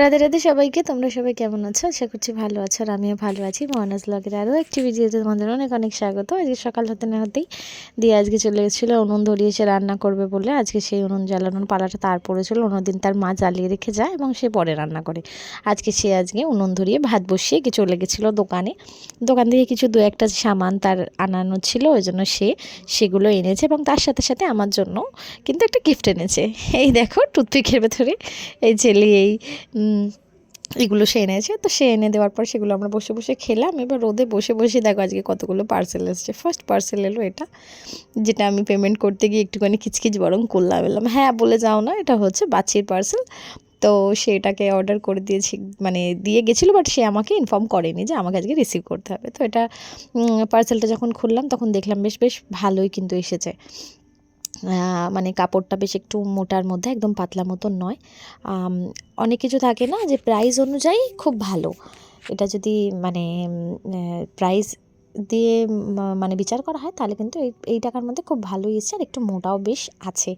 রাধে রাধে সবাইকে। তোমরা সবাই কেমন আছো? আশা করছি ভালো আছো আর আমিও ভালো আছি। মহানাজ ব্লগের আরও একটি ভিডিওতে তোমাদের অনেক অনেক স্বাগত। আজকে সকাল হতে না হতেই দিয়ে আজকে চলে গেছিল উনুন ধরিয়ে সে রান্না করবে বলে। আজকে সেই উনুন জ্বালানোর পালাটা তার পড়েছিল অন্যদিন তার মা জ্বালিয়ে রেখে যায় এবং সে পরে রান্না করে। আজকে সে আজকে উনুন ধরিয়ে ভাত বসিয়ে কি চলে গেছিল দোকানে। দোকান থেকে কিছু দু একটা সামান তার আনানো ছিল, ওই জন্য সে সেগুলো এনেছে এবং তার সাথে সাথে আমার জন্য কিন্তু একটা গিফট এনেছে। এই দেখো টুথপিকের ভেতরে এই ছেলে এই এগুলো সে এনেছে। তো সে এনে দেওয়ার পর সেগুলো আমরা বসে বসে খেলাম। এবার রোদে বসে বসে দেখো আজকে কতগুলো পার্সেল এসছে। ফার্স্ট পার্সেল এলো এটা, যেটা আমি পেমেন্ট করতে গিয়ে একটুখানি খিচখিচ বরং করলাম, এলাম। হ্যাঁ বলে যাও না, এটা হচ্ছে বাচ্চির পার্সেল তো সেটাকে অর্ডার করে দিয়েছি মানে দিয়ে গেছিল বাট সে আমাকে ইনফর্ম করেনি যে আমাকে আজকে রিসিভ করতে হবে। তো এটা পার্সেলটা যখন খুললাম, তখন দেখলাম বেশ বেশ ভালোই কিন্তু এসেছে। মানে কাপড়টা বেশ একটু মোটার মধ্যে, একদম পাতলা মতন নয়। অনেক কিছু থাকে না যে প্রাইস অনুযায়ী খুব ভালো। এটা যদি মানে প্রাইস দিয়ে মানে বিচার করা হয়, তাহলে কিন্তু এই এই টাকার মধ্যে খুব ভালোই এসছে আর একটু মোটাও বেশ আছে।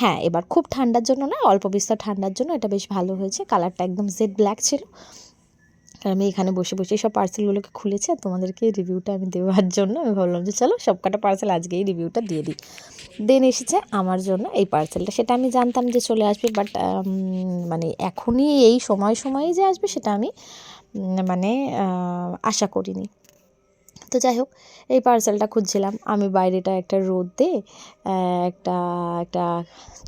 হ্যাঁ এবার খুব ঠান্ডার জন্য না, অল্প বিস্তর ঠান্ডার জন্য এটা বেশ ভালো হয়েছে। কালারটা একদম জেড ব্ল্যাক ছিল। আর আমি এখানে বসে বসে সব পার্সেলগুলোকে খুলেছি আর তোমাদেরকে রিভিউটা আমি দেওয়ার জন্য আমি ভাবলাম যে চলো সব কটা পার্সেল আজকেই রিভিউটা দিয়ে দিই। দেন এসেছে আমার জন্য এই পার্সেলটা সেটা আমি জানতাম যে চলে আসবে বাট মানে এখনই এই সময় সময়ে যে আসবে সেটা আমি মানে আশা করিনি। তো যাই হোক, এই পার্সেলটা খুঁজছিলাম। আমি বাইরেটা একটা রোদ দিয়ে একটা একটা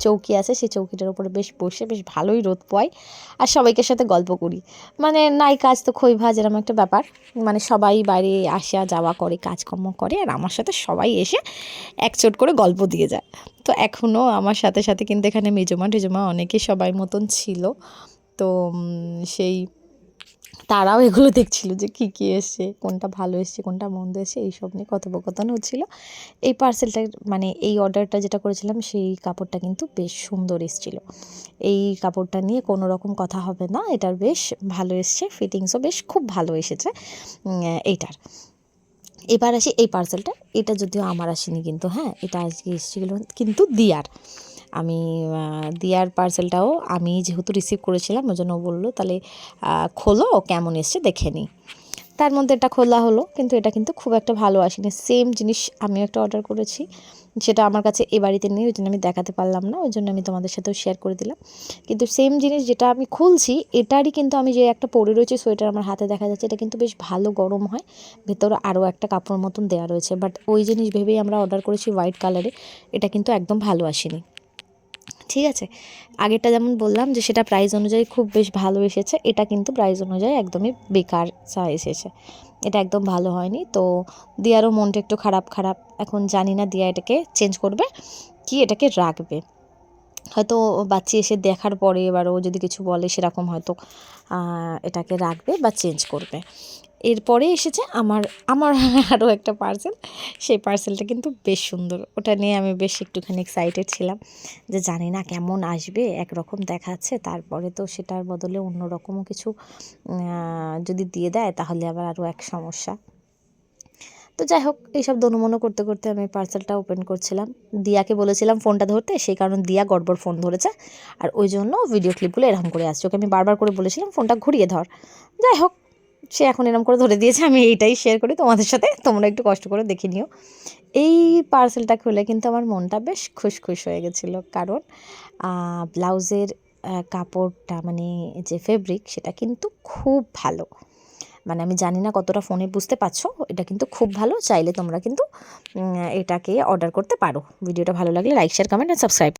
চৌকি আছে, সেই চৌকিটার উপরে বেশ বসে বেশ ভালোই রোদ পাই আর সবাইকে সাথে গল্প করি। মানে নাই কাজ তো খই ভাজ এরকম একটা ব্যাপার। মানে সবাই বাইরে আসা যাওয়া করে, কাজকর্ম করে আর আমার সাথে সবাই এসে একচোট করে গল্প দিয়ে যায়। তো এখনও আমার সাথে সাথে কিন্তু এখানে মেজমা টেজমা অনেকে সবাই মতন ছিল। তো সেই তারাও এগুলো দেখছিল যে কী কী এসছে, কোনটা ভালো এসছে, কোনটা মন্দ এসছে, এইসব নিয়ে কথোপকথন হচ্ছিল। এই পার্সেলটা মানে এই অর্ডারটা যেটা করেছিলাম, সেই কাপড়টা কিন্তু বেশ সুন্দর এসছিল। এই কাপড়টা নিয়ে কোনো রকম কথা হবে না, এটার বেশ ভালো এসছে ফিটিংসও বেশ খুব ভালো এসেছে এইটার। এবার আসি এই পার্সেলটা এটা যদিও আমার আসেনি কিন্তু হ্যাঁ এটা আজকে এসেছিল কিন্তু দিয়ার। আমি দিয়ার পার্সেলটাও আমি যেহেতু রিসিভ করেছিলাম ওই জন্য বলল, তাহলে খোলো কেমন এসছে দেখে নিই তার মধ্যে এটা খোলা হলো, কিন্তু এটা কিন্তু খুব একটা ভালো আসেনি। সেম জিনিস আমিও একটা অর্ডার করেছি, সেটা আমার কাছে এ বাড়িতে নেই, ওই জন্য আমি দেখাতে পারলাম না, ওই জন্য আমি তোমাদের সাথেও শেয়ার করে দিলাম। কিন্তু সেম জিনিস যেটা আমি খুলছি, এটারই কিন্তু আমি যে একটা পরে রয়েছে, সোয়েটার আমার হাতে দেখা যাচ্ছে, এটা কিন্তু বেশ ভালো গরম হয়, ভেতরে আরও একটা কাপড় মতন দেওয়া রয়েছে বাট ওই জিনিস ভেবেই আমরা অর্ডার করেছি হোয়াইট কালারে এটা কিন্তু একদম ভালো আসেনি। ঠিক আছে? আগেরটা যেমন বললাম যে সেটা প্রাইস অনুযায়ী খুব বেশ ভালো এসেছে, এটা কিন্তু প্রাইস অনুযায়ী একদমই বেকার চা এসেছে। এটা একদম ভালো হয়নি। তো দিয়ারও মনটা একটু খারাপ খারাপ। এখন জানি না দিয়া এটাকে চেঞ্জ করবে, কি এটাকে রাখবে। হয়তো বাচ্চা এসে দেখার পরে এবার ও যদি কিছু বলে সেরকম হয়তো এটাকে রাখবে বা চেঞ্জ করবে। এরপরে এসেছে আমার আমার আরও একটা পার্সেল সেই পার্সেলটা কিন্তু বেশ সুন্দর। ওটা নিয়ে আমি বেশ একটুখানি এক্সাইটেড ছিলাম যে জানি না কেমন আসবে, একরকম দেখাচ্ছে। তারপরে তো সেটার বদলে অন্য রকমও কিছু যদি দিয়ে দেয় তাহলে আবার আরও এক সমস্যা। তো যাই হোক, এইসব দনুমনো করতে করতে আমি পার্সেলটা ওপেন করছিলাম। দিয়াকে বলেছিলাম ফোনটা ধরতে, সেই কারণে দিয়া গড়বড় ফোন ধরেছে। আর ওই জন্য ভিডিও ক্লিপগুলো এরকম করে আসছে। ওকে আমি বারবার করে বলেছিলাম, ফোনটা ঘুরিয়ে ধর। যাই হোক সে এখন এরকম করে ধরে দিয়েছে, আমি এইটাই শেয়ার করি, তোমাদের সাথে তোমরা একটু কষ্ট করে দেখে নিও। এই পার্সেলটা খুলে কিন্তু আমার মনটা বেশ খুশ খুশ হয়ে গেছিল, কারণ ব্লাউজের কাপড়টা মানে যে ফেব্রিক সেটা কিন্তু খুব ভালো। মানে আমি জানি না কতটা ফোনে বুঝতে পারছ, এটা কিন্তু খুব ভালো, চাইলে তোমরা কিন্তু এটাকে অর্ডার করতে পারো। ভিডিওটা ভালো লাগলে লাইক শেয়ার কমেন্ট আর সাবস্ক্রাইব